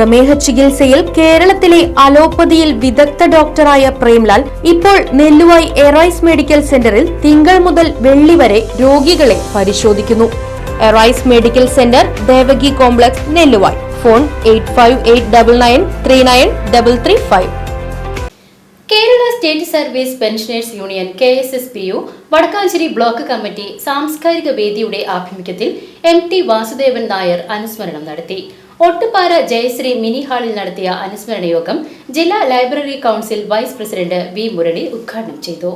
പ്രമേഹ ചികിത്സയിൽ കേരളത്തിലെ അലോപ്പതിയിൽ വിദഗ്ധ ഡോക്ടറായ പ്രേംലാൽ ഇപ്പോൾ നെല്ലുവായി എറൈസ് മെഡിക്കൽ സെന്ററിൽ തിങ്കൾ മുതൽ വെള്ളി വരെ രോഗികളെ പരിശോധിക്കുന്നു. Arise medical centre Devaki complex Nelluvayi. Phone eight Kerala state service pensioners union K S S P U Vadakkanchery block committee സാംസ്കാരിക വേദിയുടെ ആഭിമുഖ്യത്തിൽ എം ടി വാസുദേവൻ നായർ അനുസ്മരണം നടത്തി. ഒട്ടുപാറ ജയശ്രീ മിനി ഹാളിൽ നടത്തിയ അനുസ്മരണ യോഗം ജില്ലാ library council vice president V Murali ഉദ്ഘാടനം ചെയ്തു.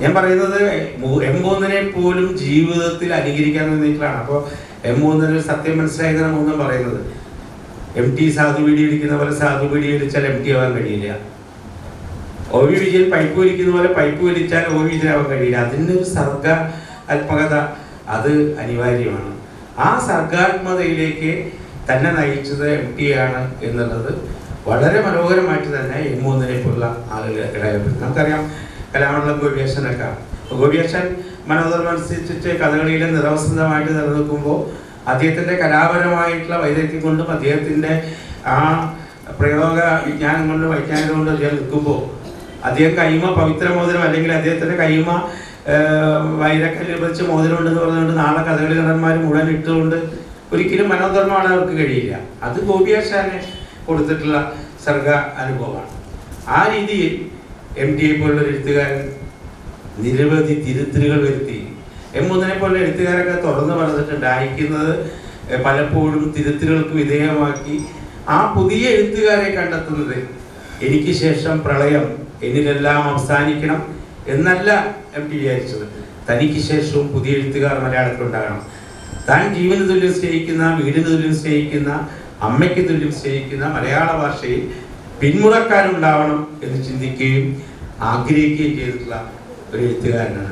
ഞാൻ പറയുന്നത് മൂ- എം മൂന്നിനെ പോലും ജീവിതത്തിൽ അനുകരിക്കാൻ നിന്നിട്ടാണ് അപ്പോൾ എം മൂന്നിന് സത്യം മനസ്സിലായതാണ് മൂന്നും പറയുന്നത്. എം ടി സാധു പിടി ഇടിക്കുന്ന പോലെ സാധു പിടി ഇടിച്ചാൽ എം ടി ആവാൻ കഴിയില്ല. ഒ വി വിജയൻ പൈപ്പ് വലിക്കുന്ന പോലെ പൈപ്പ് വലിച്ചാൽ ഒ വി വിജയനാവാൻ കഴിയില്ല. അതിന്റെ ഒരു സർഗ ആത്മകത അത് അനിവാര്യമാണ്. ആ സർഗാത്മകതയിലേക്ക് തന്നെ നയിച്ചത് എം പി ആണ് എന്നുള്ളത് വളരെ മനോഹരമായിട്ട് തന്നെ എം മൂന്നിനെ പോലുള്ള ആളുകൾ ഇടയായിരുന്നു നമുക്കറിയാം കലാമണ്ഡലം ഗോപിയേശനൊക്കെ ഗോപിയേശൻ മനോഹരം മനോധർമ്മനുസരിച്ചിട്ട് കഥകളിയിലെ നിറവസന്തമായിട്ട് നിലനിൽക്കുമ്പോൾ അദ്ദേഹത്തിന്റെ കലാപരമായിട്ടുള്ള വൈദഗ്ധ്യം കൊണ്ടും അദ്ദേഹത്തിന്റെ ആ പ്രയോഗ വിജ്ഞാനം കൊണ്ടും വൈജ്ഞാനം കൊണ്ടും അദ്ദേഹം നിൽക്കുമ്പോൾ അദ്ദേഹം കൈമ പവിത്ര മോതിരം അല്ലെങ്കിൽ അദ്ദേഹത്തിന്റെ കൈമ വൈരക്കല്ലിൽ വെച്ച് മോതിരമുണ്ടെന്ന് പറഞ്ഞുകൊണ്ട് നാളെ കഥകളി നടന്മാരും മുഴുവൻ ഇട്ടുകൊണ്ട് ഒരിക്കലും മനോധർമ്മമാണ് അവർക്ക് കഴിയില്ല. അത് ഗോപിയാശാനെ കൊടുത്തിട്ടുള്ള സർഗ അനുഭവമാണ്. ആ രീതിയിൽ എം ടി എ പോലുള്ള എഴുത്തുകാരൻ നിരവധി തിരുത്തലുകൾ വരുത്തി. എം മൂന്നിനെ പോലുള്ള എഴുത്തുകാരൊക്കെ തുറന്നു പറഞ്ഞിട്ടുണ്ട് അയക്കുന്നത് പലപ്പോഴും തിരുത്തലുകൾക്ക് വിധേയമാക്കി. ആ പുതിയ എഴുത്തുകാരെ കണ്ടെത്തുന്നത് എനിക്ക് ശേഷം പ്രളയം എന്നിലെല്ലാം അവസാനിക്കണം എന്നല്ല എം ടി വിചാരിച്ചത് തനിക്ക് ശേഷവും പുതിയ എഴുത്തുകാർ മലയാളത്തിൽ ഉണ്ടാകണം താൻ ജീവന് തുല്യം സ്നേഹിക്കുന്ന വീടിന് തുല്യം സ്നേഹിക്കുന്ന അമ്മയ്ക്ക് തുല്യം സ്നേഹിക്കുന്ന മലയാള ഭാഷയിൽ പിന്മുറക്കാരുണ്ടാവണം എന്ന് ചിന്തിക്കുകയും ആഗ്രഹിക്കുകയും ചെയ്തിട്ടുള്ള ഒരു എഴുത്തുകാരനാണ്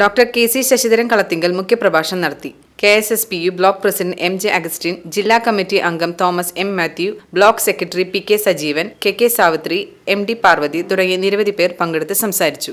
doctor K C Sasidharan Kalathingal മുഖ്യപ്രഭാഷണം നടത്തി. K S S P U block president M J Augustine ജില്ലാ കമ്മിറ്റി അംഗം Thomas M Mathew block secretary P K Sajeevan K K Savithri M D Parvathy തുടങ്ങിയ നിരവധി പേർ പങ്കെടുത്ത് സംസാരിച്ചു.